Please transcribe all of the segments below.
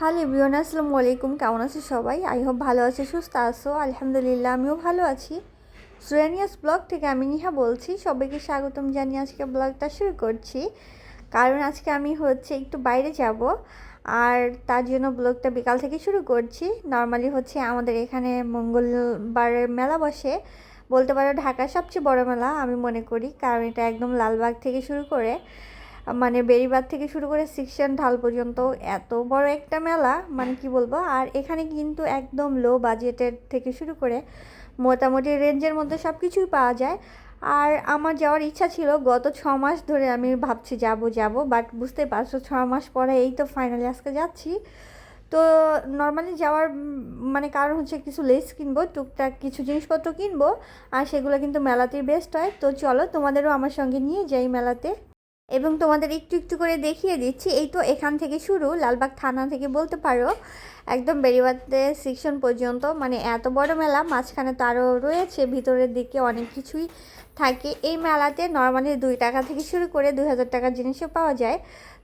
Hello বিয়ন আসসালামু আলাইকুম। কেমন আছো সবাই? আই হোপ ভালো আছো, সুস্থ আছো। আলহামদুলিল্লাহ, আমিও ভালো আছি। সুরানিয়াস ব্লগ থেকে আমি নিহা বলছি। সবাইকে স্বাগতম জানিয়ে আজকে ব্লগটা শুরু করছি। কারণ আজকে আমি হচ্ছে একটু বাইরে যাব আর তার জন্য ব্লগটা বিকাল থেকে শুরু করছি। নর্মালি হচ্ছে আমাদের এখানে মঙ্গলবারের মেলা বসে। বলতে পারো ঢাকার সবচেয়ে বড় মেলা আমি মনে করি, কারণ এটা একদম লালবাগ থেকে শুরু করে মানে বেরিবাদ থেকে শুরু করে সিকশন ঢাল পর্যন্ত এত বড় একটা মেলা মানে কি বলব? আর এখানে কিন্তু একদম লো বাজেটের থেকে শুরু করে মোটামুটি রেঞ্জের মধ্যে সব কিছুই পাওয়া যায়। আর আমার যাওয়ার ইচ্ছা ছিল, গত ছ মাস ধরে আমি ভাবছি যাব যাব বাট বুঝতে পারছ, ছ মাস পরে এই তো ফাইনালি আজকে যাচ্ছি। তো নর্মালি যাওয়ার মানে কারণ হচ্ছে কিছু লেস কিনবো, টুকটাক কিছু জিনিসপত্র কিনবো, আর সেগুলো কিন্তু মেলাতেই বেস্ট হয়। তো চলো তোমাদেরও আমার সঙ্গে নিয়ে যাই মেলাতে। এবং তোমাদের একটু একটু করে দেখিয়ে দিচ্ছি। এই তো এখান থেকে শুরু, লালবাগ থানা থেকে বলতে পারো। একদম বেরিবাদে সেকশন পর্যন্ত মানে এত বড় মেলা, মাঝখানে তো আরও রয়েছে, ভিতরের দিকে অনেক কিছুই থাকে। এই মেলাতে নর্মালি দুই টাকা থেকে শুরু করে দুই হাজার টাকার জিনিসও পাওয়া যায়।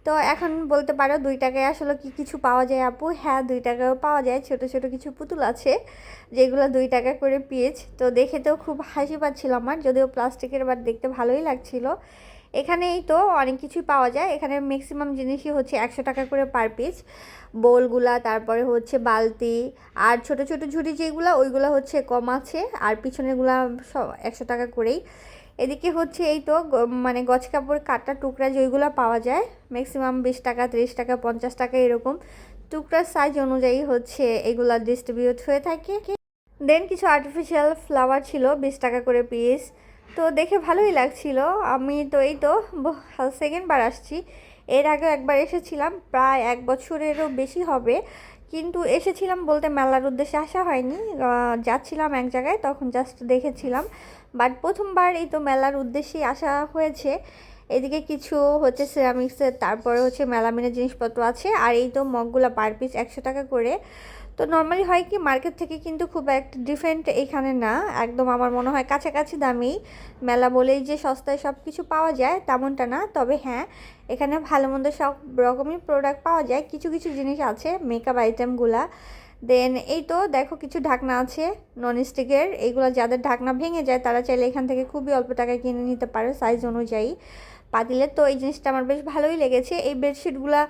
তো এখন বলতে পারো দুই টাকায় আসলে কি কিছু পাওয়া যায় আপু? হ্যাঁ দুই টাকাও পাওয়া যায়। ছোট ছোট কিছু পুতুল আছে, যেগুলো দুই টাকা করে পিস তো দেখে তো খুব হাসি পাচ্ছিল আমার, যদিও প্লাস্টিকের বার দেখতে ভালোই লাগছিল। এখানেই তো অনেক কিছুই পাওয়া যায়। এখানে ম্যাক্সিমাম জিনিসই হচ্ছে একশো টাকা করে পার পিস বোলগুলা, তারপরে হচ্ছে বালতি, আর ছোট ছোট ঝুড়ি যেগুলো, ওইগুলো হচ্ছে কম আছে। আর পিছনেরগুলা সব একশো টাকা করেই। এদিকে হচ্ছে এই তো মানে গছ কাপড় কাটা টুকরা যেগুলো পাওয়া যায় ম্যাক্সিমাম বিশ টাকা, ত্রিশ টাকা, পঞ্চাশ টাকা এরকম। টুকরার সাইজ অনুযায়ী হচ্ছে এগুলো ডিস্ট্রিবিউট হয়ে থাকে। দেন কিছু আর্টিফিশিয়াল ফ্লাওয়ার ছিল, বিশ টাকা করে পিস তো দেখে ভালোই লাগছিল। আমি তো এই তো সেকেন্ড বার আসছি। এর আগে একবার এসেছিলাম, প্রায় এক বছরেরও বেশি হবে। কিন্তু এসেছিলাম বলতে মেলার উদ্দেশ্যে আসা হয়নি। যাচ্ছিলাম এক জায়গায়, তখন জাস্ট দেখেছিলাম। বাট প্রথমবার এই তো মেলার উদ্দেশ্যেই আসা হয়েছে। এদিকে কিছু হচ্ছে সিরামিক্সের তারপরে হচ্ছে মেলামিনের জিনিসপত্র আছে। আর এই তো মগগুলো পার পিস একশো টাকা করে। তো নর্মালি হয় কি মার্কেট থেকে কিন্তু খুব একটা ডিফারেন্ট এখানে না। একদম আমার মনে হয় কাছাকাছি দামেই মেলা বলেই যে সস্তায় সব কিছু পাওয়া যায় তেমনটা না। তবে হ্যাঁ এখানে ভালো মন্দ সব রকমই প্রোডাক্ট পাওয়া যায়। কিছু কিছু জিনিস আছে মেকআপ আইটেমগুলা দেন এই তো দেখো কিছু ঢাকনা আছে নন স্টিকের এইগুলো যাদের ঢাকনা ভেঙে যায়, তারা চাইলে এখান থেকে খুবই অল্প টাকায় কিনে নিতে পারে সাইজ অনুযায়ী। পাতিলের তো এই জিনিসটা আমার বেশ ভালোই লেগেছে। এই বেডশিটগুলা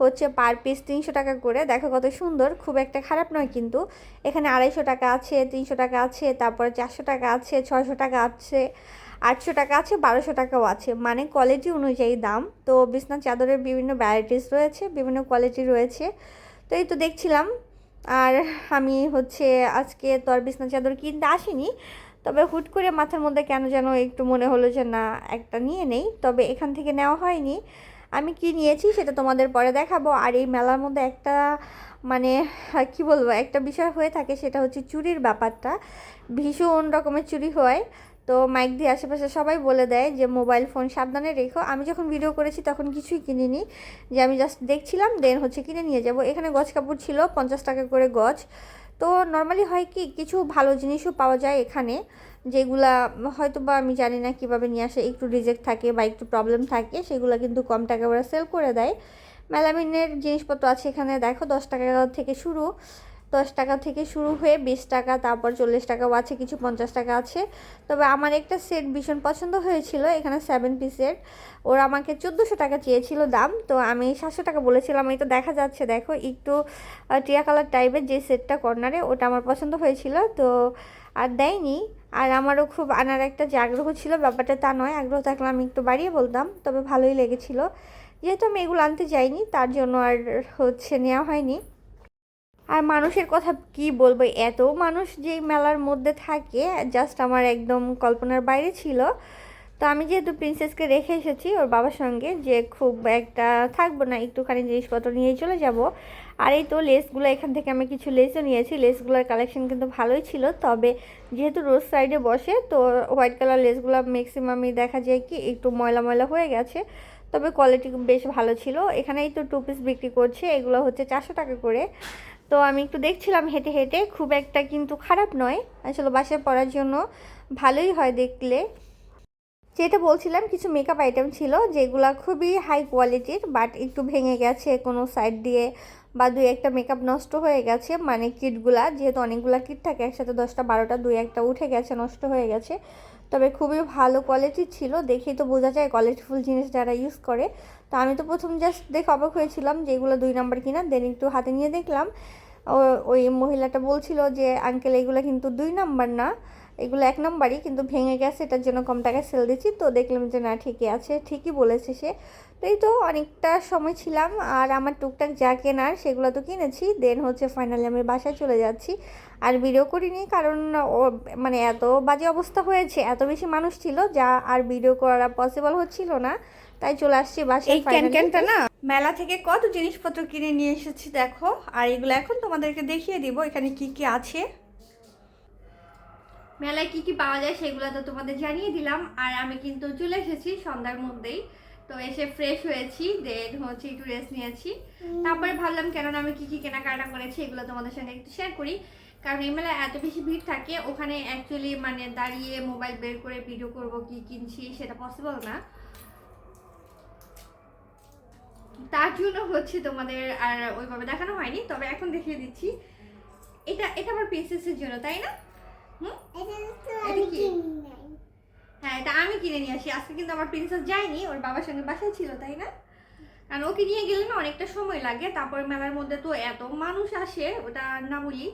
হচ্ছে পার পিস তিনশো টাকা করে। দেখো কত সুন্দর, খুব একটা খারাপ নয় কিন্তু। এখানে আড়াইশো টাকা আছে, তিনশো টাকা আছে, তারপরে চারশো টাকা আছে, ছয়শো টাকা আছে, আটশো টাকা আছে, বারোশো টাকাও আছে। মানে কোয়ালিটি অনুযায়ী দাম। তো বিছনা চাদরের বিভিন্ন ভ্যারাইটিস রয়েছে, বিভিন্ন কোয়ালিটি রয়েছে। তো এই তো দেখছিলাম। আর আমি হচ্ছে আজকে তো আর বিছনা চাদর কিনতে আসিনি। তবে হুট করে মাথার মধ্যে কেন যেন একটু মনে হলো যে, না, একটা নিয়ে নেই। তবে এখান থেকে নেওয়া হয়নি। আমি কি নিয়েছি সেটা তোমাদের পরে দেখাবো। আর এই মেলার মধ্যে একটা মানে কি বলব, একটা বিষয় হয়ে থাকে সেটা হচ্ছে চুরির ব্যাপারটা। ভীষণ রকমের চুরি হয়। তো মাইক দিয়ে আশেপাশে সবাই বলে দেয় যে, মোবাইল ফোন সাবধানে রেখো। আমি যখন ভিডিও করেছি তখন কিছুই কিনিনি। যে, আমি জাস্ট দেখছিলাম, দেন হচ্ছে কিনে নিয়ে যাব। এখানে গছ কাপড় ছিল, পঞ্চাশ টাকা করে গছ। তো নর্মালি হয় কি, কিছু ভালো জিনিসও পাওয়া যায় এখানে, যেগুলা হয়তো বা আমি জানি না কীভাবে নিয়ে আসে, একটু রিজেক্ট থাকে বা একটু প্রবলেম থাকে, সেগুলো কিন্তু কম টাকা ওরা সেল করে দেয়। মেলামিনের জিনিসপত্র আছে এখানে, দেখো দশ টাকা থেকে শুরু। দশ টাকা থেকে শুরু হয়ে বিশ টাকা, তারপর চল্লিশ টাকাও আছে, কিছু পঞ্চাশ টাকা আছে। তবে আমার একটা সেট ভীষণ পছন্দ হয়েছিল, এখানে সেভেন পিসের ওরা আমাকে চোদ্দোশো টাকা চেয়েছিল দাম, তো আমি সাতশো টাকা বলেছিলাম, এই তো দেখা যাচ্ছে। দেখো, একটু টিয়া কালার টাইপের যে সেটটা কর্নারে ওটা আমার পছন্দ হয়েছিল, তো আর দেয়নি। আর আমারও খুব আনার একটা যে আগ্রহ ছিল, ব্যাপারটা তা নয়, আগ্রহ থাকলে আমি একটু বাড়িয়ে বলতাম, তবে ভালোই লেগেছিল। যেহেতু আমি এগুলো আনতে যাইনি, তার জন্য আর হচ্ছে নেওয়া হয়নি। আর মানুষের কথা কি বলব? এত মানুষ যে মেলার মধ্যে থাকে জাস্ট আমার একদম কল্পনার বাইরে ছিল। তো আমি যেহেতু প্রিন্সেসকে রেখে এসেছি, ওর বাবার সঙ্গে যে খুব একটা থাকব না, একটুখানি জিনিসপত্র নিয়েই চলে যাব। আর এই তো লেসগুলো এখান থেকে আমি কিছু লেসও নিয়েছি। লেসগুলোর কালেকশন কিন্তু ভালোই ছিল, তবে যেহেতু রোড সাইডে বসে, তো হোয়াইট কালার লেসগুলো ম্যাক্সিমামই দেখা যায় কি একটু ময়লা ময়লা হয়ে গেছে। তবে কোয়ালিটি বেশ ভালো ছিল। এখানেই তো টু পিস বিক্রি করছে, এগুলো হচ্ছে চারশো টাকা করে। তো আমি একটু দেখছিলাম হেঁটে হেঁটে, খুব একটা কিন্তু খারাপ নয়। আসলে বাসায় পরার জন্য ভালোই হয় দেখলে। যেটা বলছিলাম, কিছু মেকআপ আইটেম ছিল যেগুলো খুবই হাই কোয়ালিটির বাট একটু ভেঙে গেছে কোনো সাইড দিয়ে বা দুই একটা মেকআপ নষ্ট হয়ে গেছে। মানে কিটগুলা যেহেতু অনেকগুলো কিট থাকে, একসাথে দশটা, বারোটা, দুই একটা উঠে গেছে, নষ্ট হয়ে গেছে। তবে খুবই ভালো কোয়ালিটি ছিল। দেখেই তো বোঝা যায় কোয়ালিটিফুল জিনিস যারা ইউজ করে। তো আমি তো প্রথম জাস্ট দেখে অবাক হয়েছিলাম যে এগুলো দুই নাম্বার কিনা। দেন একটু হাতে নিয়ে দেখলাম ওই মহিলাটা বলছিল যে আঙ্কেল এগুলো কিন্তু দুই নাম্বার না। এগুলো এক নম্বরই কিন্তু ভেঙে গেছে এটার জন্য কম টাকায় সেল দিচ্ছি। তো দেখলাম যে না ঠিকই আছে ঠিকই বলেছে সে। তো এই তো অনেকটা সময় ছিলাম আর আমার টুকটাক যা কেনার সেগুলো তো কিনেছি। দেন হচ্ছে ফাইনালি আমি বাসায় চলে যাচ্ছি। আর ভিডিও করিনি কারণ ও মানে এত বাজে অবস্থা হয়েছে এত বেশি মানুষ ছিল যা আর ভিডিও করা পসিবল হচ্ছিল না। তাই চলে আসছি বাসায় এই না? মেলা থেকে কত জিনিসপত্র কিনে নিয়ে এসেছি দেখো আর এগুলো এখন তোমাদেরকে দেখিয়ে দিব এখানে কি কি আছে। মেলায় কি কি পাওয়া যায় সেগুলো তো তোমাদের জানিয়ে দিলাম আর আমি কিন্তু চলে এসেছি সন্ধ্যার মধ্যেই। তো এসে ফ্রেশ হয়েছি দেন হচ্ছে একটু রেস্ট নিয়েছি। তারপরে ভাবলাম কেননা আমি কি কি কেনাকাটা করেছি এগুলো তোমাদের সঙ্গে একটু শেয়ার করি। কারণ এই মেলায় এত বেশি ভিড় থাকে ওখানে অ্যাকচুয়ালি মানে দাঁড়িয়ে মোবাইল বের করে ভিডিও করব কি কিনছি সেটা পসিবল না। তার জন্য হচ্ছে তোমাদের আর ওইভাবে দেখানো হয়নি তবে এখন দেখিয়ে দিচ্ছি। এটা এটা আমার প্রিন্সেসের জন্য তাই না? হুম? হ্যাঁ এটা আমি কিনে নিয়ে আসি। আজকে কিন্তু আমার প্রিন্সেস যায়নি ওর বাবার সঙ্গে বাসায় ছিল তাই না? কারণ ওকে নিয়ে গেলে না অনেকটা সময় লাগে। তারপর মেলার মধ্যে তো এত মানুষ আসে ওটা না বলি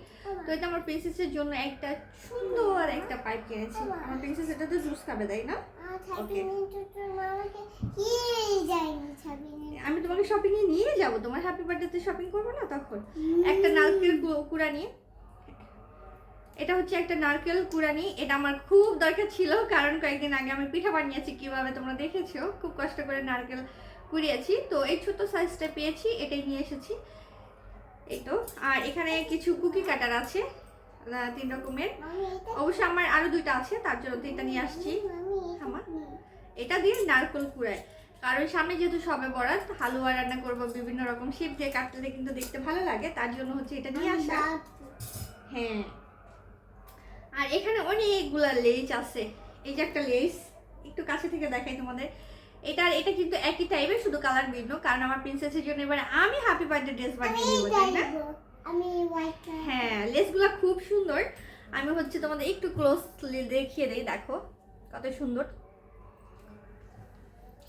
তো এটা আমার প্রিন্সেসের জন্য একটা সুন্দর একটা পাইপ কিনেছি। আমার প্রিন্সেস এটা তো জুস খাবে, তাই না? আমি তোমাকে শপিং এ নিয়ে যাব। তোমার হ্যাপি বার্থডেতে শপিং করব না তখন? একটা নারকেল কুড়ানি। এটা হচ্ছে একটা নারকেল কুড়ানি। এটা আমার খুব দরকার ছিল, কারণ কয়েকদিন আগে আমি পিঠা বানিয়েছি, কীভাবে তোমরা দেখেছ? খুব কষ্ট করে নারকেল কুড়িয়েছি। তো এই ছোট সাইজটা পেয়েছি, এটাই নিয়ে এসেছি। এই তো, আর এখানে কিছু কুকি কাটার আছে তিন রকমের। অবশ্য আমার আরও দুইটা আছে, তার জন্য তিনটা নিয়ে আসছি। আমার। এটা দিয়ে নারকেল কুড়ায় কারণ সামনে যেহেতু সবে বরাত, হালুয়া রান্না করব, বিভিন্ন রকম শেপ দিয়ে কাটলে কিন্তু দেখতে ভালো লাগে, তার জন্য হচ্ছে এটা নিয়ে আসা। হ্যাঁ। আর এখানে অনেকগুলা লেস আছে। এই যে একটা লেস একটু কাছে থেকে দেখাই তোমাদের। এটা এটা কিন্তু একই টাইপের শুধু কালার ভিন্ন। কারণ আমার প্রিন্সেসের জন্য এবার আমি হ্যাপি বার্থডে ড্রেস বানিয়ে দিব তাই না? আমি হোয়াইট হ্যাঁ লেসগুলো খুব সুন্দর। আমি হচ্ছে তোমাদের একটু ক্লোজলি দেখিয়ে দেই দেখো কত সুন্দর।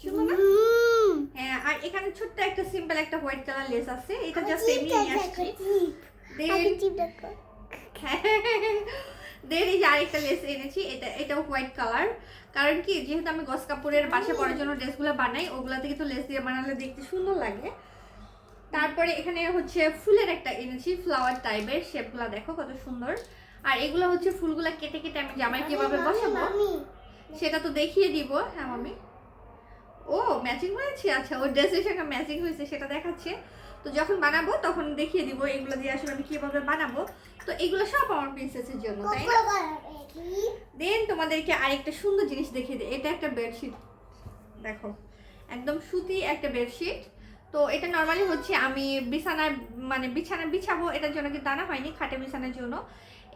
সুন্দর না? হ্যাঁ আর এখানে ছোট্ট একটা সিম্পল একটা হোয়াইট কালার লেস আছে। এটা জাস্ট এমনি নিয়ে আসছি। দেন এই যে আরেকটা লেস এনেছি এটা এটাও হোয়াইট কালার কারণ কি যেহেতু আমি গস কাপড়ের বাসা পরার জন্য ড্রেসগুলো বানাই ওগুলা থেকে তো লেস দিয়ে বানালে দেখতে সুন্দর লাগে। তারপরে এখানে হচ্ছে ফুলের একটা এনেছি ফ্লাওয়ার টাইপের শেপগুলো দেখো কত সুন্দর। আর এগুলো হচ্ছে ফুলগুলা কেটে কেটে আমি জামাই কীভাবে বসাবো? সেটা তো দেখিয়ে দিব হ্যাঁ মামি। ও ম্যাচিং হয়েছে? আচ্ছা ওর ড্রেসের সঙ্গে ম্যাচিং হয়েছে সেটা দেখাচ্ছে। তো যখন বানাবো, তখন দেখিয়ে দিব এগুলো দিয়ে আসলে আমি কীভাবে বানাবো। তো এগুলো সব আমার প্রিন্সেসের জন্য, তাই না? দেন তোমাদেরকে আরেকটা সুন্দর জিনিস দেখিয়ে দিই। এটা একটা বেডশিট দেখো, একদম সুতি একটা বেডশিট তো এটা নর্মালি হচ্ছে আমি বিছানায় মানে বিছানা বিছাবো, এটার জন্য কিন্তু আনা হয়নি, খাটে বিছানার জন্য।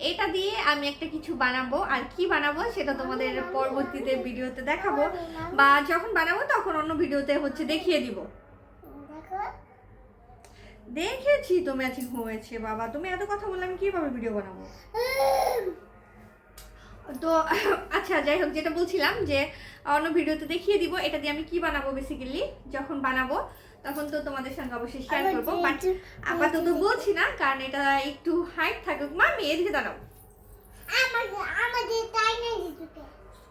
এটা দিয়ে আমি একটা কিছু বানাবো। আর কি বানাবো সেটা তোমাদের পরবর্তীতে ভিডিওতে দেখাবো। বা যখন বানাবো তখন অন্য ভিডিওতে হচ্ছে দেখিয়ে দিব। দেখেছি তো ম্যাচিং হয়েছে বাবা। তুমি এত কথা বললে আমি কীভাবে ভিডিও বানাবো? তো আচ্ছা যাই হোক যেটা বলছিলাম যে অন্য ভিডিওতে দেখিয়ে দিব এটা দিয়ে আমি কি বানাবো বেসিক্যালি যখন বানাবো তখন তো তোমাদের সঙ্গে অবশ্যই শেয়ার করব। বাট আপাতত বলছি না কারণ এটা একটু হাইট থাকুক। মামি এদিকে দাঁড়াও।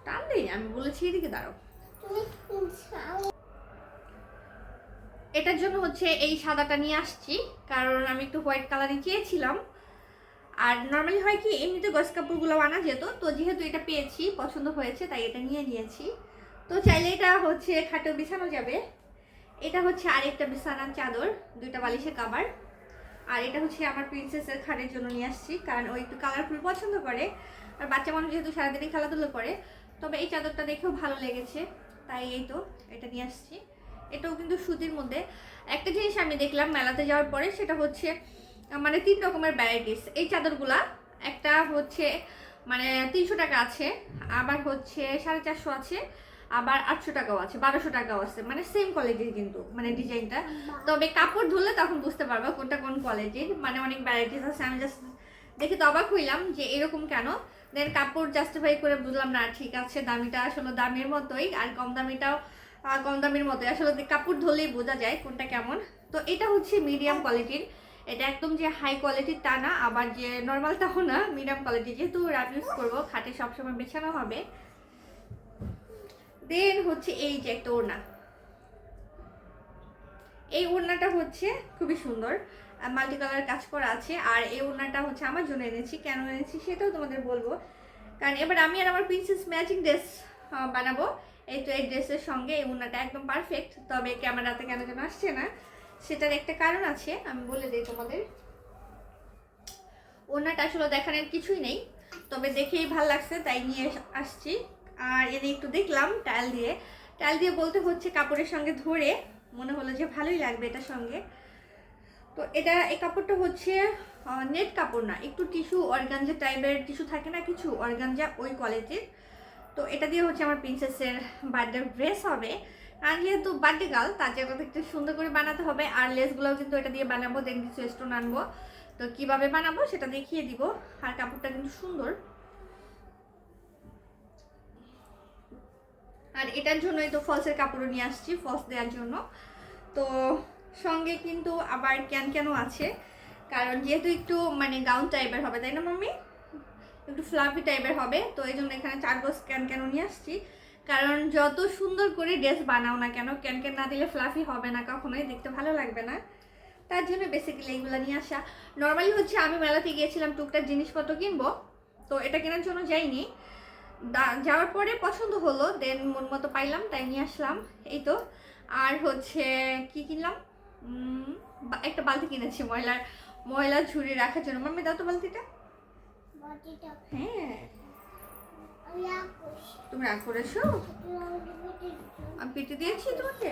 টান নেই আমি বলেছি এদিকে দাঁড়াও। এটার জন্য হচ্ছে এই সাদাটা নিয়ে আসছি, কারণ আমি একটু হোয়াইট কালারই চেয়েছিলাম। আর নর্মালি হয় কি, এমনিতে গস কাপড়গুলো আনা যেত, তো যেহেতু এটা পেয়েছি, পছন্দ হয়েছে, তাই এটা নিয়ে নিয়েছি। তো চাইলে এটা হচ্ছে খাটেও বিছানো যাবে। এটা হচ্ছে আরেকটা বিছানার চাদর, দুইটা বালিশের কাবার। আর এটা হচ্ছে আমার প্রিন্সেসের খাটের জন্য নিয়ে আসছি, কারণ ও একটু কালারফুল পছন্দ করে। আর বাচ্চা মানুষ যেহেতু সারাদিনই খেলাধুলো করে, তবে এই চাদরটা দেখেও ভালো লেগেছে। তাই এই তো, এটা নিয়ে আসছি। এটাও কিন্তু সুতির মধ্যে। একটা জিনিস আমি দেখলাম মেলাতে যাওয়ার পরে, সেটা হচ্ছে মানে তিন রকমের ভ্যারাইটিস এই চাদরগুলা, একটা হচ্ছে মানে তিনশো টাকা আছে, আবার হচ্ছে সাড়ে চারশো আছে, আবার আটশো টাকাও আছে, বারোশো টাকাও আছে। মানে সেম কোয়ালিটির কিন্তু মানে ডিজাইনটা। তবে কাপড় ধরলে তখন বুঝতে পারবা কোনটা কোন কোয়ালিটির মানে অনেক ভ্যারাইটিস আছে, আমি জাস্ট দেখে তো অবাক হইলাম যে এরকম কেন? দেন কাপড় জাস্টিফাই করে বুঝলাম না, ঠিক আছে, দামিটা আসলে দামের মতোই, আর কম দামিটাও কম দামের মতোই। আসলে কাপড় ধরলেই বোঝা যায় কোনটা কেমন। তো এটা হচ্ছে মিডিয়াম কোয়ালিটির এটা একদম যে হাই কোয়ালিটির তা না, আবার যে নর্মাল তাও না মিডিয়াম কোয়ালিটি যেহেতু র্যাপ ইউজ করব, খাটে সবসময় বেছানো হবে। দেন হচ্ছে এই যে একটা ওড়না। এই ওড়নাটা হচ্ছে খুবই সুন্দর। মাল্টি কালার কাজ করা আছে। আর এই ওড়নাটা হচ্ছে আমার জন্য এনেছি। কেন এনেছি সেটাও তোমাদের বলব। কারণ এবার আমি আর আমার প্রিন্সেস ম্যাচিং ড্রেস বানাবো। এই তো এই ড্রেসের সঙ্গে এই ওড়নাটা একদম পারফেক্ট তবে ক্যামেরাতে কেন যেন আসছে না। সেটার একটা কারণ আছে, আমি বলে দিই তোমাদের। ওড়নাটা আসলে দেখানোর কিছুই নেই, তবে দেখেই ভালো লাগছে, তাই নিয়ে আসছি। আর এনে একটু দেখলাম টাইল দিয়ে। টাইল দিয়ে বলতে হচ্ছে কাপড়ের সঙ্গে ধরে, মনে হলো যে ভালোই লাগবে এটার সঙ্গে। তো এটা, এই কাপড়টা হচ্ছে নেট কাপড় না, একটু টিস্যু অর্গানজা টাইপের টিস্যু থাকে না কিছু অর্গানজা ওই কোয়ালিটির তো এটা দিয়ে হচ্ছে আমার প্রিন্সেসের বার্থডে ড্রেস হবে। আর যেহেতু বার্থডে গার্ল তার জন্য একটু সুন্দর করে বানাতে হবে। আর লেসগুলোও কিন্তু এটা দিয়ে বানাবো দেন কিছু স্টোন আনব। তো কীভাবে বানাবো সেটা দেখিয়ে দিব। আর কাপড়টা কিন্তু সুন্দর। আর এটার জন্যই তো ফলসের কাপড়ও নিয়ে আসছি ফলস দেওয়ার জন্য। তো সঙ্গে কিন্তু আবার ক্যান ক্যানও আছে? কারণ যেহেতু একটু মানে গাউন টাইপের হবে, তাই না, মাম্মি? একটু ফ্লাফি টাইপের হবে। তো এই জন্য এখানে চার গোস ক্যান ক্যানও নিয়ে আসছি। কারণ যত সুন্দর করে ড্রেস বানাও না কেন ক্যান ক্যান না দিলে ফ্লাফি হবে না, কখনোই দেখতে ভালো লাগবে না। তার জন্য বেসিক্যালি এইগুলো নিয়ে আসা। নর্মালি হচ্ছে আমি মেলাতে গিয়েছিলাম টুকটাক জিনিসপত্র কিনবো, তো এটা কেনার জন্য যাইনি। যাওয়ার পরে পছন্দ হলো দেন মন মতো পাইলাম, তাই নিয়ে আসলাম। এই তো। আর হচ্ছে কি কিনলাম? একটা বালতি কিনেছি, ময়লার ময়লা ঝুড়ি রাখার জন্য। মাম্মি, দাও তো বালতিটা। হ্যাঁ। তুমি রাগ করেছ? আমি পেটে দিয়েছি তোমাকে?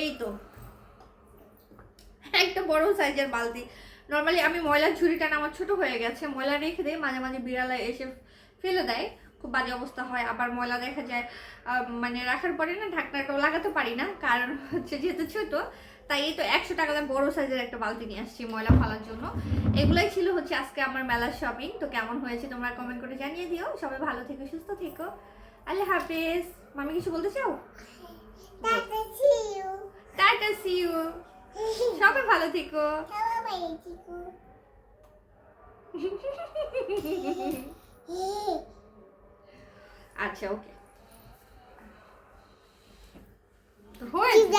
এই তো। একটা বড় সাইজের বালতি। নর্মালি আমি ময়লার ঝুড়িটা আমার ছোট হয়ে গেছে। ময়লা রেখে দিই মাঝে মাঝে বিড়ালে এসে ফেলে দেয়। খুব বাজে অবস্থা হয়। আবার ময়লা দেখা যায় মানে রাখার পরে না, ঢাকনাটাও লাগাতে পারি না। কারণ হচ্ছে যেহেতু ছোট তাই এই তো একশো টাকা দাম বড় সাইজের একটা বালতি নিয়ে আসছি ময়লা ফালার জন্য। এগুলাই ছিল হচ্ছে আজকে আমার মেলার শপিং তো কেমন হয়েছে তোমরা কমেন্ট করে জানিয়ে দিও। সবাই ভালো থেকো সুস্থ থেকো। আল্লাহ হাফেজ। মামি কিছু বলতে চাও? টাটা সি ইউ সবাই ভালো থেকো। আচ্ছা ওকে হয়েছে।